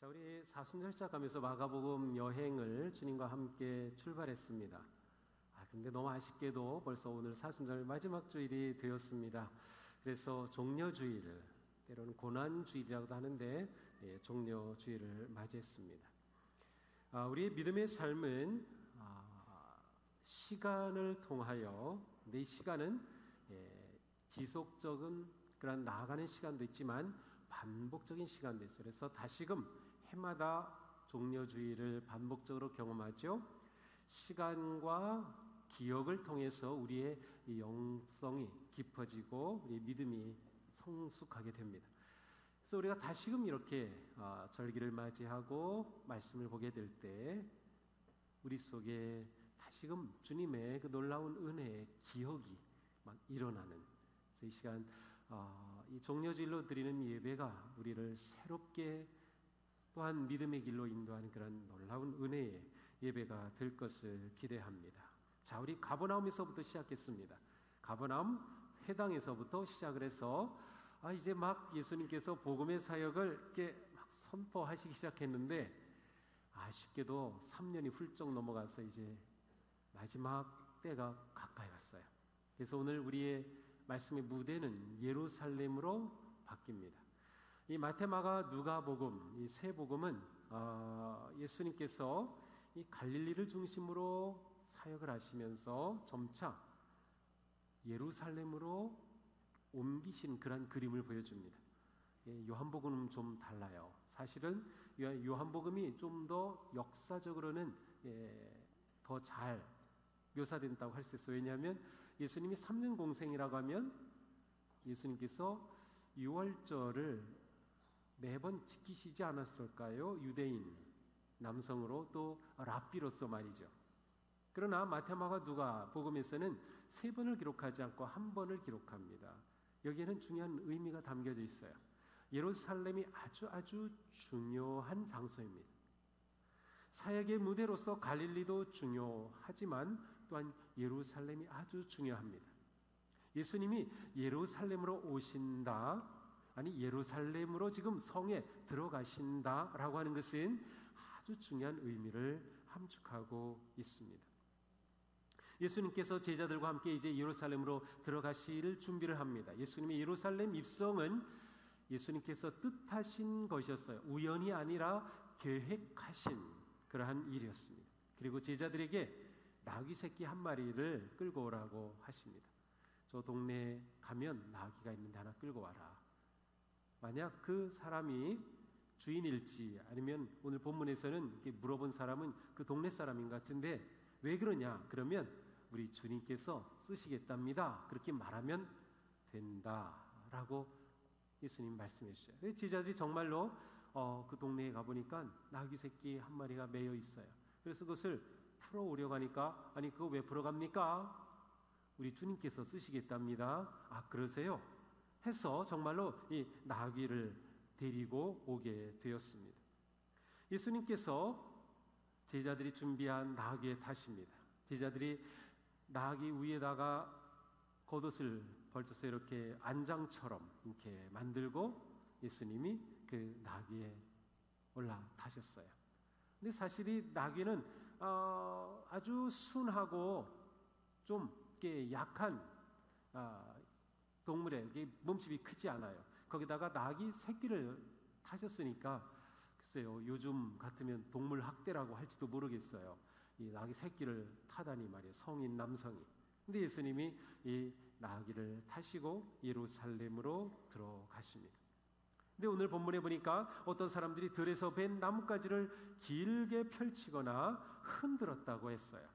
자, 우리 사순절 시작하면서 마가복음 여행을 주님과 함께 출발했습니다. 아, 근데 너무 아쉽게도 벌써 오늘 사순절 마지막 주일이 되었습니다. 그래서 종려주일을 때로는 고난주일이라고도 하는데 예, 종려주일을 맞이했습니다. 아, 우리의 믿음의 삶은 아, 시간을 통하여 내 시간은 예, 지속적인 그런 나아가는 시간도 있지만 반복적인 시간도 있어요. 그래서 다시금 해마다 종려주의를 반복적으로 경험하죠. 시간과 기억을 통해서 우리의 영성이 깊어지고 우리 믿음이 성숙하게 됩니다. 그래서 우리가 다시금 이렇게 아, 절기를 맞이하고 말씀을 보게 될 때 우리 속에 다시금 주님의 그 놀라운 은혜의 기억이 막 일어나는 이 시간 아, 이 종려주일로 드리는 예배가 우리를 새롭게 또한 믿음의 길로 인도하는 그런 놀라운 은혜의 예배가 될 것을 기대합니다. 자, 우리 가버나움에서부터 시작했습니다. 가버나움 회당에서부터 시작을 해서 아, 이제 막 예수님께서 복음의 사역을 이렇게 막 선포하시기 시작했는데 아쉽게도 3년이 훌쩍 넘어가서 이제 마지막 때가 가까이 왔어요. 그래서 오늘 우리의 말씀의 무대는 예루살렘으로 바뀝니다. 이 마테마가 누가복음 이 세 복음은 어, 예수님께서 이 갈릴리를 중심으로 사역을 하시면서 점차 예루살렘으로 옮기신 그런 그림을 보여줍니다. 예, 요한복음은 좀 달라요. 사실은 요한복음이 좀 더 역사적으로는 예, 더잘 묘사된다고 할 수 있어요. 왜냐하면 예수님이 3년 공생이라고 하면 예수님께서 6월절을 매번 지키시지 않았을까요? 유대인 남성으로 또 랍비로서 말이죠. 그러나 마테마가 누가 복음에서는 세 번을 기록하지 않고 한 번을 기록합니다. 여기에는 중요한 의미가 담겨져 있어요. 예루살렘이 아주 아주 중요한 장소입니다. 사역의 무대로서 갈릴리도 중요하지만 또한 예루살렘이 아주 중요합니다. 예수님이 예루살렘으로 오신다 아니 예루살렘으로 지금 성에 들어가신다라고 하는 것은 아주 중요한 의미를 함축하고 있습니다. 예수님께서 제자들과 함께 이제 예루살렘으로 들어가실 준비를 합니다. 예수님의 예루살렘 입성은 예수님께서 뜻하신 것이었어요. 우연이 아니라 계획하신 그러한 일이었습니다. 그리고 제자들에게 나귀 새끼 한 마리를 끌고 오라고 하십니다. 저 동네에 가면 나귀가 있는데 하나 끌고 와라. 만약 그 사람이 주인일지 아니면 오늘 본문에서는 물어본 사람은 그 동네 사람인 것 같은데 왜 그러냐? 그러면 우리 주님께서 쓰시겠답니다. 그렇게 말하면 된다라고 예수님 말씀해 주셔요. 제자들이 정말로 어, 그 동네에 가보니까 나귀 새끼 한 마리가 매여 있어요. 그래서 그것을 풀어오려고 하니까 아니 그거 왜 풀어갑니까? 우리 주님께서 쓰시겠답니다. 아 그러세요? 해서 정말로 이 나귀를 데리고 오게 되었습니다. 예수님께서 제자들이 준비한 나귀에 타십니다. 제자들이 나귀 위에다가 겉옷을 벌쳐서 이렇게 안장처럼 이렇게 만들고 예수님이 그 나귀에 올라타셨어요. 근데 사실 이 나귀는 어, 아주 순하고 좀 약한 어, 동물에 몸집이 크지 않아요. 거기다가 낙이 새끼를 타셨으니까 글쎄요 요즘 같으면 동물 학대라고 할지도 모르겠어요. 이 낙이 새끼를 타다니 말이에요. 성인 남성이. 근데 예수님이 이 나귀를 타시고 예루살렘으로 들어가십니다. 근데 오늘 본문에 보니까 어떤 사람들이 들에서 벤 나뭇가지를 길게 펼치거나 흔들었다고 했어요.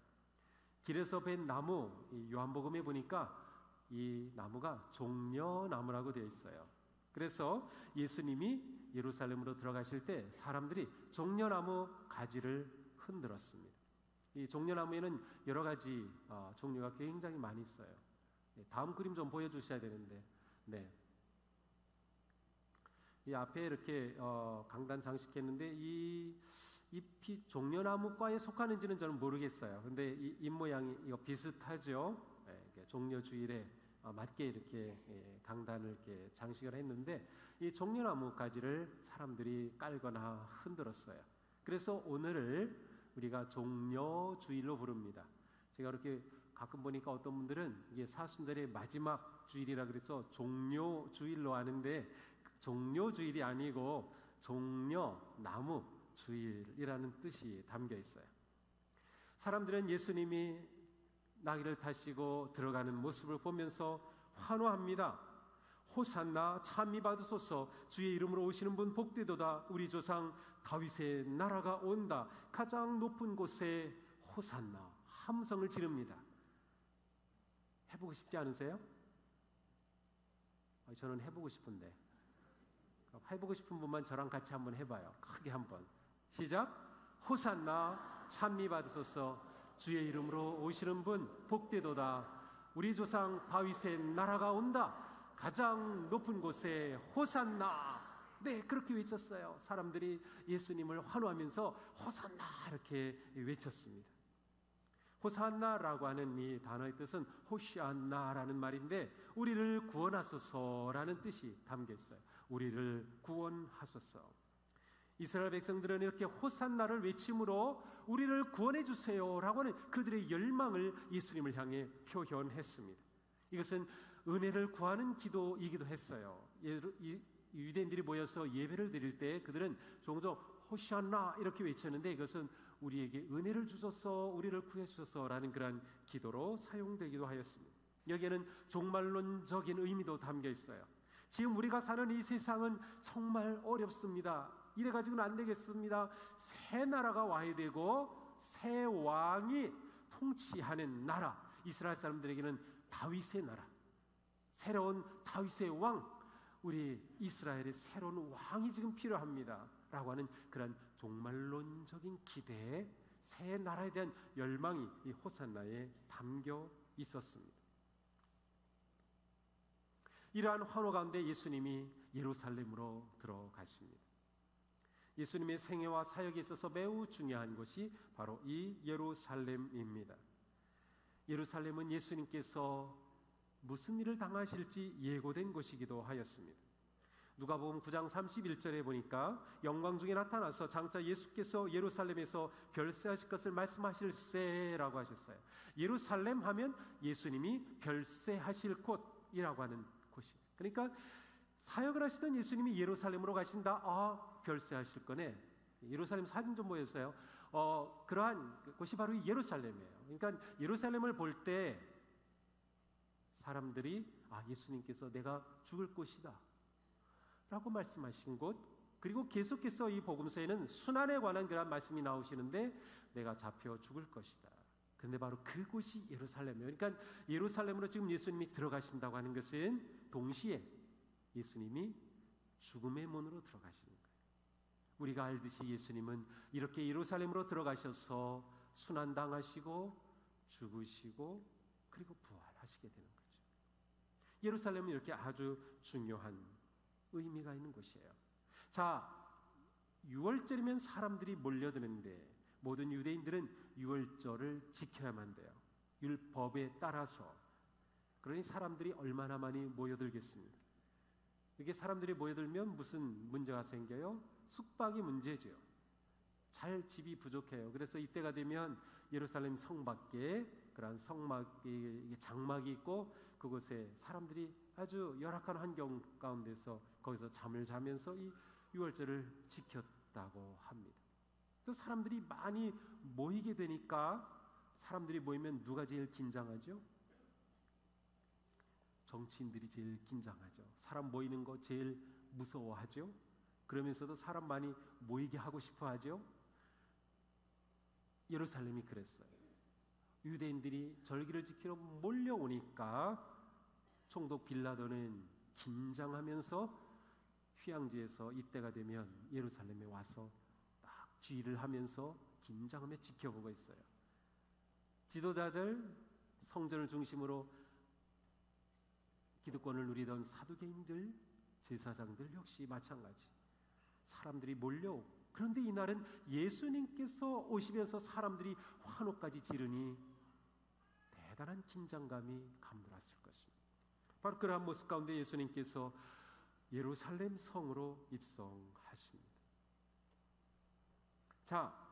길에서 벤 나무, 요한복음에 보니까 이 나무가 종려나무라고 되어 있어요. 그래서 예수님이 예루살렘으로 들어가실 때 사람들이 종려나무 가지를 흔들었습니다. 이 종려나무에는 여러 가지 어, 종류가 굉장히 많이 있어요. 네, 다음 그림 좀 보여주셔야 되는데, 네. 이 앞에 이렇게 어, 강단 장식했는데 이 잎이 종려나무과에 속하는지는 저는 모르겠어요. 근데 이 잎 모양이 이거 비슷하죠. 네, 종려 주일에 어, 맞게 이렇게 예, 강단을 이렇게 장식을 했는데 이 종려나무 가지를 사람들이 깔거나 흔들었어요. 그래서 오늘을 우리가 종려 주일로 부릅니다. 제가 이렇게 가끔 보니까 어떤 분들은 이게 사순절의 마지막 주일이라 그래서 종료주일로 하는데 종료주일이 아니고 종려 나무 주일이라는 뜻이 담겨 있어요. 사람들은 예수님이 나귀를 타시고 들어가는 모습을 보면서 환호합니다. 호산나 참미 받으소서 주의 이름으로 오시는 분 복되도다 우리 조상 다윗의 나라가 온다 가장 높은 곳에 호산나 함성을 지릅니다. 해보고 싶지 않으세요? 저는 해보고 싶은데 해보고 싶은 분만 저랑 같이 한번 해봐요. 크게 한번 시작. 호산나 찬미 받으소서 주의 이름으로 오시는 분 복되도다. 우리 조상 다윗의 나라가 온다. 가장 높은 곳에 호산나. 네, 그렇게 외쳤어요. 사람들이 예수님을 환호하면서 호산나 이렇게 외쳤습니다. 호산나라고 하는 이 단어의 뜻은 호시안나라는 말인데 우리를 구원하소서라는 뜻이 담겨 있어요. 우리를 구원하소서. 이스라엘 백성들은 이렇게 호산나를 외침으로 우리를 구원해 주세요라고 하는 그들의 열망을 예수님을 향해 표현했습니다. 이것은 은혜를 구하는 기도이기도 했어요. 유대인들이 모여서 예배를 드릴 때 그들은 종종 호시안나 이렇게 외쳤는데 이것은 우리에게 은혜를 주소서 우리를 구해 주소서라는 그러한 기도로 사용되기도 하였습니다. 여기에는 종말론적인 의미도 담겨 있어요. 지금 우리가 사는 이 세상은 정말 어렵습니다. 이래 가지고는 안 되겠습니다. 새 나라가 와야 되고 새 왕이 통치하는 나라. 이스라엘 사람들에게는 다윗의 나라. 새로운 다윗의 왕. 우리 이스라엘의 새로운 왕이 지금 필요합니다. 라고 하는 그런 종말론적인 기대에 새 나라에 대한 열망이 이 호산나에 담겨 있었습니다. 이러한 환호 가운데 예수님이 예루살렘으로 들어가십니다. 예수님의 생애와 사역에 있어서 매우 중요한 것이 바로 이 예루살렘입니다. 예루살렘은 예수님께서 무슨 일을 당하실지 예고된 곳이기도 하였습니다. 누가복음 9장 31절에 보니까 영광 중에 나타나서 장차 예수께서 예루살렘에서 별세하실 것을 말씀하실세라고 하셨어요. 예루살렘 하면 예수님이 별세하실 곳이라고 하는 곳이. 그러니까 사역을 하시던 예수님이 예루살렘으로 가신다. 아, 별세하실 거네. 예루살렘 사진 좀 보였어요. 어, 그러한 곳이 바로 예루살렘이에요. 그러니까 예루살렘을 볼 때 사람들이 아, 예수님께서 내가 죽을 곳이다. 라고 말씀하신 곳 그리고 계속해서 이 복음서에는 순환에 관한 그런 말씀이 나오시는데 내가 잡혀 죽을 것이다. 근데 바로 그곳이 예루살렘이에요. 그러니까 예루살렘으로 지금 예수님이 들어가신다고 하는 것은 동시에 예수님이 죽음의 문으로 들어가시는. 우리가 알듯이 예수님은 이렇게 예루살렘으로 들어가셔서 순환당하시고 죽으시고 그리고 부활하시게 되는 거죠. 예루살렘은 이렇게 아주 중요한 의미가 있는 곳이에요. 자, 6월절이면 사람들이 몰려드는데 모든 유대인들은 6월절을 지켜야만 돼요. 율법에 따라서. 그러니 사람들이 얼마나 많이 모여들겠습니다. 이게 사람들이 모여들면 무슨 문제가 생겨요? 숙박이 문제죠. 잘 집이 부족해요. 그래서 이때가 되면 예루살렘 성 밖에 그런 성막이 장막이 있고 그곳에 사람들이 아주 열악한 환경 가운데서 거기서 잠을 자면서 이 유월절을 지켰다고 합니다. 또 사람들이 많이 모이게 되니까 사람들이 모이면 누가 제일 긴장하죠? 정치인들이 제일 긴장하죠. 사람 모이는 거 제일 무서워하죠. 그러면서도 사람 많이 모이게 하고 싶어 하죠. 예루살렘이 그랬어요. 유대인들이 절기를 지키러 몰려오니까 총독 빌라도는 긴장하면서 휴양지에서 이때가 되면 예루살렘에 와서 딱 지휘를 하면서 긴장하며 지켜보고 있어요. 지도자들 성전을 중심으로 기득권을 누리던 사두개인들, 제사장들 역시 마찬가지. 사람들이 몰려 그런데 이날은 예수님께서 오시면서 사람들이 환호까지 지르니 대단한 긴장감이 감돌았을 것입니다. 바로 그러한 모습 가운데 예수님께서 예루살렘 성으로 입성하십니다. 자,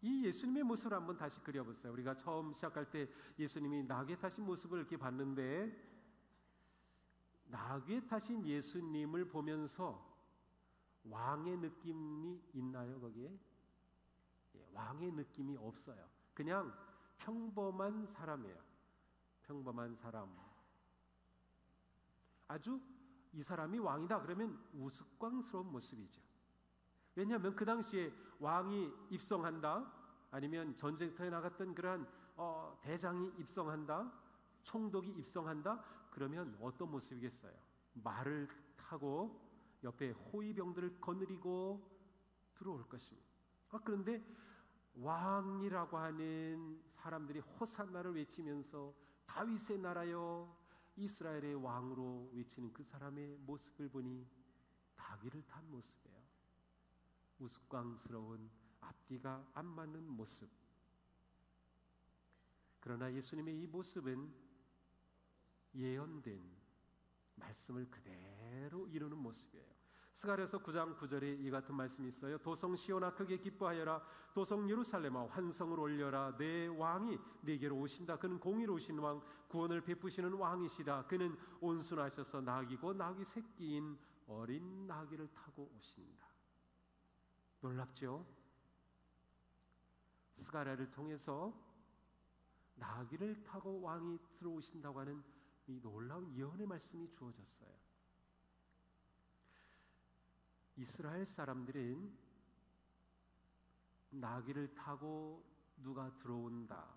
이 예수님의 모습을 한번 다시 그려보세요. 우리가 처음 시작할 때 예수님이 나귀에 타신 모습을 이렇게 봤는데 나귀에 타신 예수님을 보면서 왕의 느낌이 있나요 거기에? 예, 왕의 느낌이 없어요. 그냥 평범한 사람이에요. 평범한 사람. 아주 이 사람이 왕이다 그러면 우스꽝스러운 모습이죠. 왜냐하면 그 당시에 왕이 입성한다 아니면 전쟁터에 나갔던 그러한 어, 대장이 입성한다 총독이 입성한다 그러면 어떤 모습이겠어요? 말을 타고 옆에 호위병들을 거느리고 들어올 것입니다. 아, 그런데 왕이라고 하는 사람들이 호산나를 외치면서 다윗의 나라여 이스라엘의 왕으로 외치는 그 사람의 모습을 보니 다윗을 탄 모습이에요. 우스꽝스러운 앞뒤가 안 맞는 모습. 그러나 예수님의 이 모습은 예언된 말씀을 그대로 이루는 모습이에요. 스가랴서 9장 9절에 이 같은 말씀이 있어요. 도성 시온아 크게 기뻐하여라. 도성 예루살렘아 환성을 올려라. 내 왕이 내게로 오신다. 그는 공의로우신 왕, 구원을 베푸시는 왕이시다. 그는 온순하셔서 낙이고 낙이 새끼인 어린 나귀를 타고 오신다. 놀랍죠? 스가랴를 통해서 나귀를 타고 왕이 들어오신다고 하는 이 놀라운 예언의 말씀이 주어졌어요. 이스라엘 사람들은 나귀를 타고 누가 들어온다.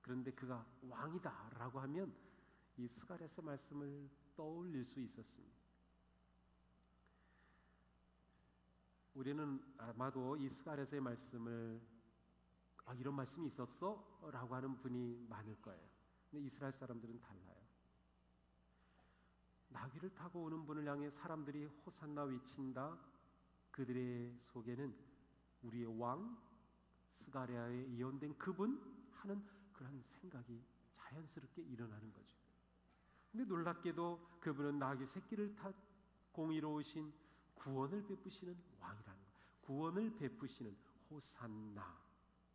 그런데 그가 왕이다라고 하면 이 스가랴의 말씀을 떠올릴 수 있었습니다. 우리는 아마도 이 스가랴의 말씀을 아, 이런 말씀이 있었어라고 하는 분이 많을 거예요. 근데 이스라엘 사람들은 달라요. 나귀를 타고 오는 분을 향해 사람들이 호산나 외친다. 그들의 속에는 우리의 왕 스가랴에 예언된 그분 하는 그런 생각이 자연스럽게 일어나는 거죠. 근데 놀랍게도 그분은 나귀 새끼를 타 공의로우신 구원을 베푸시는 왕이라는 거. 구원을 베푸시는 호산나.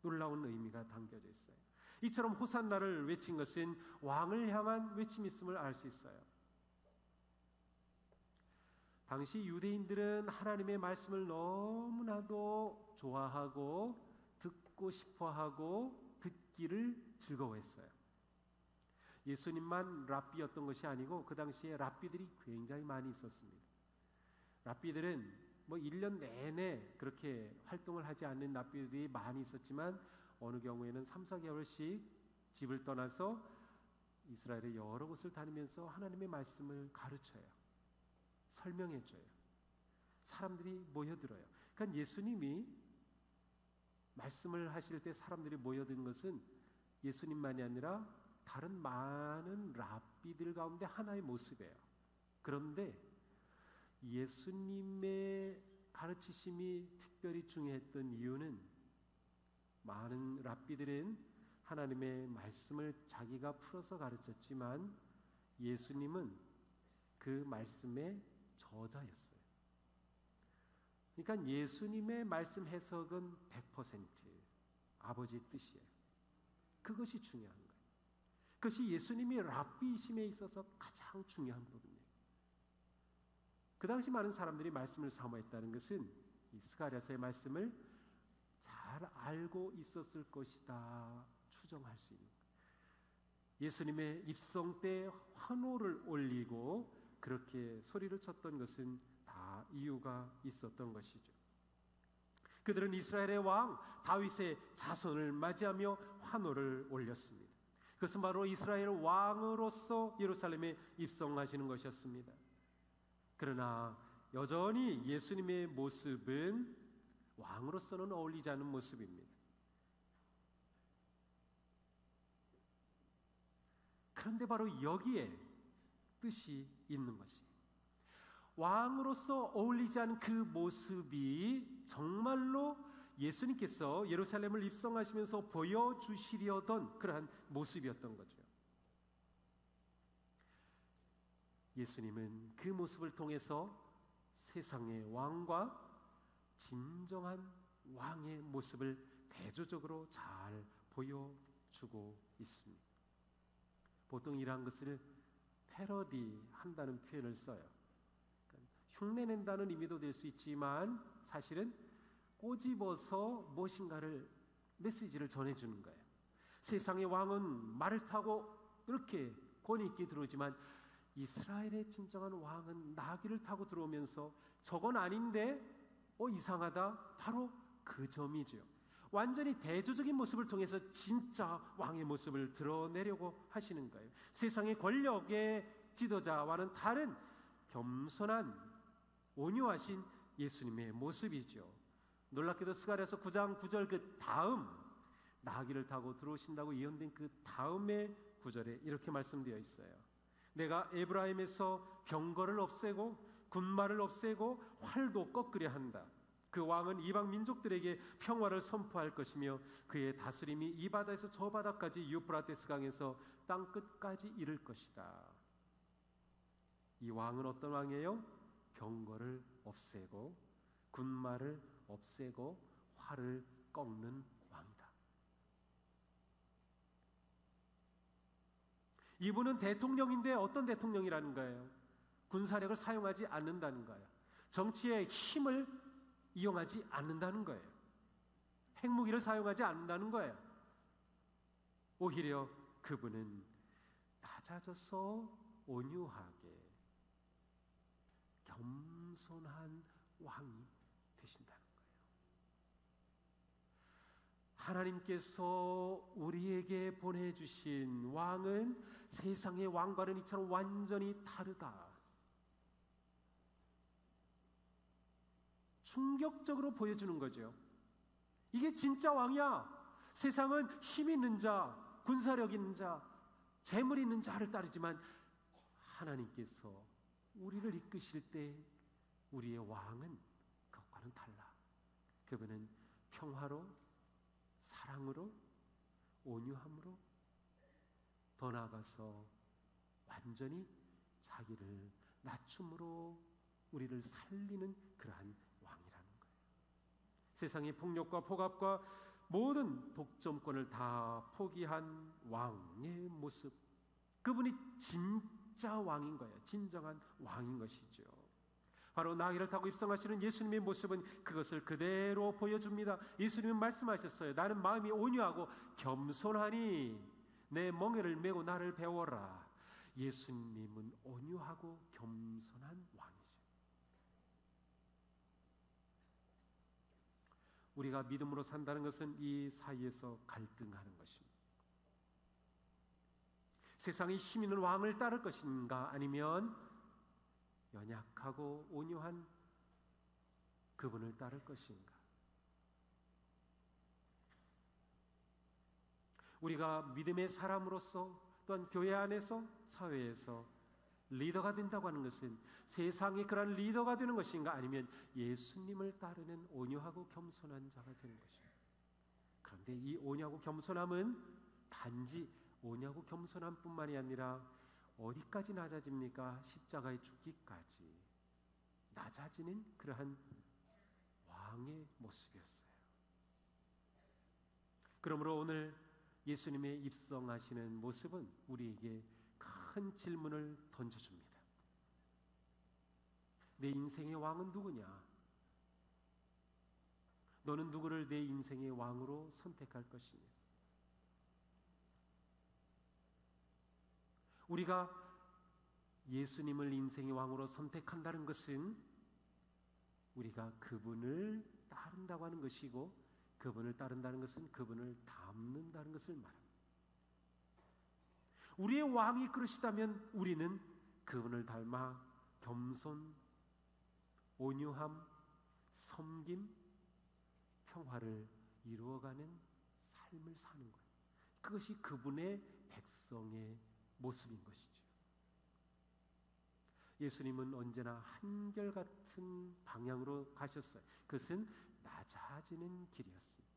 놀라운 의미가 담겨져 있어요. 이처럼 호산나를 외친 것은 왕을 향한 외침있음을 알 수 있어요. 당시 유대인들은 하나님의 말씀을 너무나도 좋아하고 듣고 싶어 하고 듣기를 즐거워했어요. 예수님만 랍비였던 것이 아니고 그 당시에 랍비들이 굉장히 많이 있었습니다. 랍비들은 뭐 1년 내내 그렇게 활동을 하지 않는 랍비들이 많이 있었지만 어느 경우에는 3, 4개월씩 집을 떠나서 이스라엘의 여러 곳을 다니면서 하나님의 말씀을 가르쳐요. 설명해 줘요. 사람들이 모여들어요. 그러니까 예수님이 말씀을 하실 때 사람들이 모여드는 것은 예수님만이 아니라 다른 많은 랍비들 가운데 하나의 모습이에요. 그런데 예수님의 가르치심이 특별히 중요했던 이유는 많은 랍비들은 하나님의 말씀을 자기가 풀어서 가르쳤지만 예수님은 그 말씀에 저자였어요. 그러니까 예수님의 말씀 해석은 100% 아버지 뜻이에요. 그것이 중요한 거예요. 그것이 예수님이 랍비심에 있어서 가장 중요한 부분이에요. 그 당시 많은 사람들이 말씀을 사모했다는 것은 이 스가랴서의 말씀을 잘 알고 있었을 것이다 추정할 수 있는 거예요. 예수님의 입성 때 환호를 올리고 그렇게 소리를 쳤던 것은 다 이유가 있었던 것이죠. 그들은 이스라엘의 왕 다윗의 자손을 맞이하며 환호를 올렸습니다. 그것은 바로 이스라엘 왕으로서 예루살렘에 입성하시는 것이었습니다. 그러나 여전히 예수님의 모습은 왕으로서는 어울리지 않는 모습입니다. 그런데 바로 여기에 뜻이 있는 것이 왕으로서 어울리지 않은 그 모습이 정말로 예수님께서 예루살렘을 입성하시면서 보여주시려던 그러한 모습이었던 거죠. 예수님은 그 모습을 통해서 세상의 왕과 진정한 왕의 모습을 대조적으로 잘 보여주고 있습니다. 보통 이러한 것을 패러디 한다는 표현을 써요. 그러니까 흉내낸다는 의미도 될 수 있지만 사실은 꼬집어서 무엇인가를 메시지를 전해주는 거예요. 세상의 왕은 말을 타고 이렇게 권위 있게 들어오지만 이스라엘의 진정한 왕은 나귀를 타고 들어오면서 저건 아닌데 어 이상하다 바로 그 점이죠. 완전히 대조적인 모습을 통해서 진짜 왕의 모습을 드러내려고 하시는 거예요. 세상의 권력의 지도자와는 다른 겸손한 온유하신 예수님의 모습이죠. 놀랍게도 스가랴서 9장 9절 그 다음 나귀를 타고 들어오신다고 예언된 그 다음의 구절에 이렇게 말씀되어 있어요. 내가 에브라임에서 병거를 없애고 군마를 없애고 활도 꺾으려 한다. 그 왕은 이방 민족들에게 평화를 선포할 것이며 그의 다스림이 이 바다에서 저 바다까지 유프라테스 강에서 땅 끝까지 이를 것이다. 이 왕은 어떤 왕이에요? 병거를 없애고 군마를 없애고 활을 꺾는 왕이다. 이분은 대통령인데 어떤 대통령이라는 거예요? 군사력을 사용하지 않는다는 거예요. 정치의 힘을 이용하지 않는다는 거예요. 핵무기를 사용하지 않는다는 거예요. 오히려 그분은 낮아져서 온유하게 겸손한 왕이 되신다는 거예요. 하나님께서 우리에게 보내주신 왕은 세상의 왕과는 이처럼 완전히 다르다. 충격적으로 보여주는 거죠. 이게 진짜 왕이야. 세상은 힘 있는 자, 군사력 있는 자, 재물 있는 자를 따르지만 하나님께서 우리를 이끄실 때 우리의 왕은 그것과는 달라. 그분은 평화로, 사랑으로, 온유함으로 더 나아가서 완전히 자기를 낮춤으로 우리를 살리는 그러한 세상의 폭력과 폭압과 모든 독점권을 다 포기한 왕의 모습. 그분이 진짜 왕인 거예요. 진정한 왕인 것이죠. 바로 나귀를 타고 입성하시는 예수님의 모습은 그것을 그대로 보여줍니다. 예수님은 말씀하셨어요. 나는 마음이 온유하고 겸손하니 내 멍에를 메고 나를 배워라. 예수님은 온유하고 겸손한 왕. 우리가 믿음으로 산다는 것은 이 사이에서 갈등하는 것입니다. 세상이 힘 있는 왕을 따를 것인가 아니면 연약하고 온유한 그분을 따를 것인가? 우리가 믿음의 사람으로서 또한 교회 안에서 사회에서 리더가 된다고 하는 것은 세상이 그런 리더가 되는 것인가 아니면 예수님을 따르는 온유하고 겸손한 자가 되는 것인가. 그런데 이 온유하고 겸손함은 단지 온유하고 겸손함뿐만이 아니라 어디까지 낮아집니까? 십자가에 죽기까지 낮아지는 그러한 왕의 모습이었어요. 그러므로 오늘 예수님의 입성하시는 모습은 우리에게 큰 질문을 던져줍니다. 내 인생의 왕은 누구냐? 너는 누구를 내 인생의 왕으로 선택할 것이냐? 우리가 예수님을 인생의 왕으로 선택한다는 것은 우리가 그분을 따른다고 하는 것이고 그분을 따른다는 것은 그분을 닮는다는 것을 말합니다. 우리의 왕이 그러시다면 우리는 그분을 닮아 겸손, 온유함, 섬김, 평화를 이루어가는 삶을 사는 거예요. 그것이 그분의 백성의 모습인 것이죠. 예수님은 언제나 한결같은 방향으로 가셨어요. 그것은 낮아지는 길이었습니다.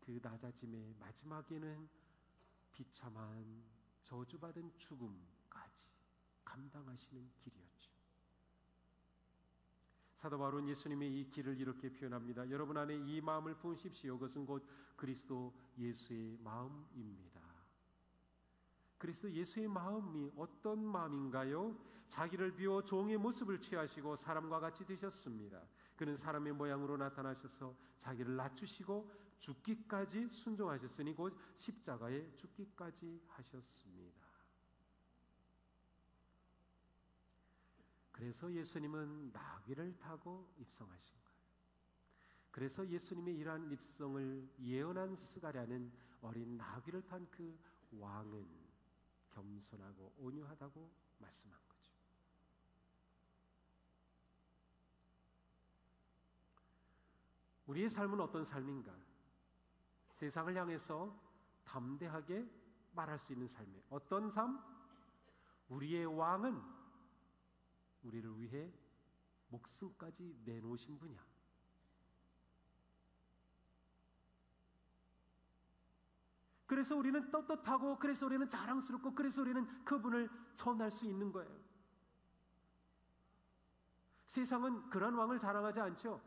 그 낮아짐의 마지막에는 비참한 저주받은 죽음 끝까지 감당하시는 길이었죠. 사도 바울은 예수님의 이 길을 이렇게 표현합니다. 여러분 안에 이 마음을 품으십시오. 그것은 곧 그리스도 예수의 마음입니다. 그리스도 예수의 마음이 어떤 마음인가요? 자기를 비워 종의 모습을 취하시고 사람과 같이 되셨습니다. 그는 사람의 모양으로 나타나셔서 자기를 낮추시고 죽기까지 순종하셨으니 곧 십자가에 죽기까지 하셨습니다. 그래서 예수님은 나귀를 타고 입성하신 거예요. 그래서 예수님의 이러한 입성을 예언한 스가랴는 어린 나귀를 탄 그 왕은 겸손하고 온유하다고 말씀한 거죠. 우리의 삶은 어떤 삶인가? 세상을 향해서 담대하게 말할 수 있는 삶이에요. 어떤 삶? 우리의 왕은 우리를 위해 목숨까지 내놓으신 분이야. 그래서 우리는 떳떳하고 그래서 우리는 자랑스럽고 그래서 우리는 그분을 전할 수 있는 거예요. 세상은 그런 왕을 자랑하지 않죠.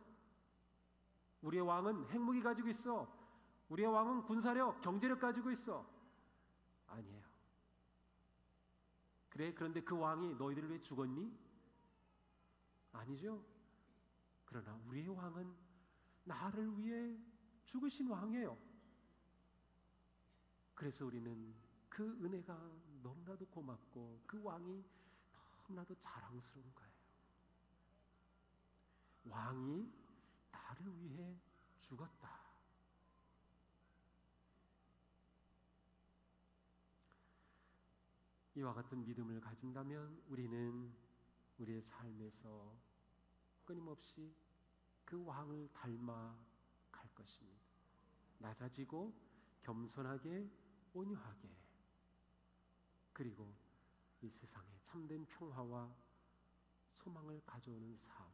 우리의 왕은 핵무기 가지고 있어. 우리의 왕은 군사력, 경제력 가지고 있어. 아니에요. 그래, 그런데 그 왕이 너희들을 위해 죽었니? 아니죠. 그러나 우리의 왕은 나를 위해 죽으신 왕이에요. 그래서 우리는 그 은혜가 너무나도 고맙고 그 왕이 너무나도 자랑스러운 거예요. 왕이 나를 위해 죽었다. 이와 같은 믿음을 가진다면 우리는 우리의 삶에서 끊임없이 그 왕을 닮아 갈 것입니다. 낮아지고 겸손하게 온유하게 그리고 이 세상에 참된 평화와 소망을 가져오는 삶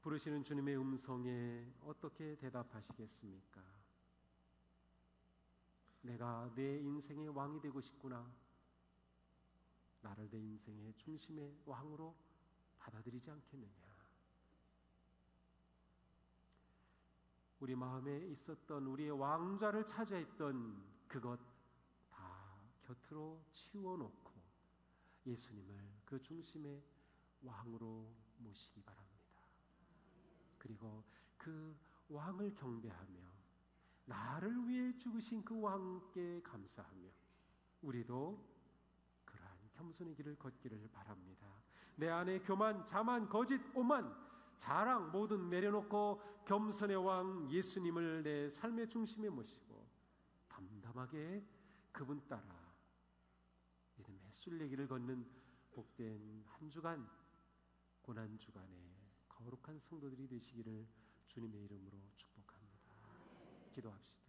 부르시는 주님의 음성에 어떻게 대답하시겠습니까? 내가 내 인생의 왕이 되고 싶구나. 나를 내 인생의 중심의 왕으로 받아들이지 않겠느냐. 우리 마음에 있었던 우리의 왕좌를 차지했던 그것 다 곁으로 치워놓고 예수님을 그 중심의 왕으로 모시기 바랍니다. 그리고 그 왕을 경배하며 나를 위해 죽으신 그 왕께 감사하며 우리도 그러한 겸손의 길을 걷기를 바랍니다. 내 안에 교만, 자만, 거짓, 오만, 자랑 모든 내려놓고 겸손의 왕 예수님을 내 삶의 중심에 모시고 담담하게 그분 따라 믿음의 순례길을 걷는 복된 한 주간 고난 주간에 거룩한 성도들이 되시기를 주님의 이름으로 축복합니다. 기도합시다.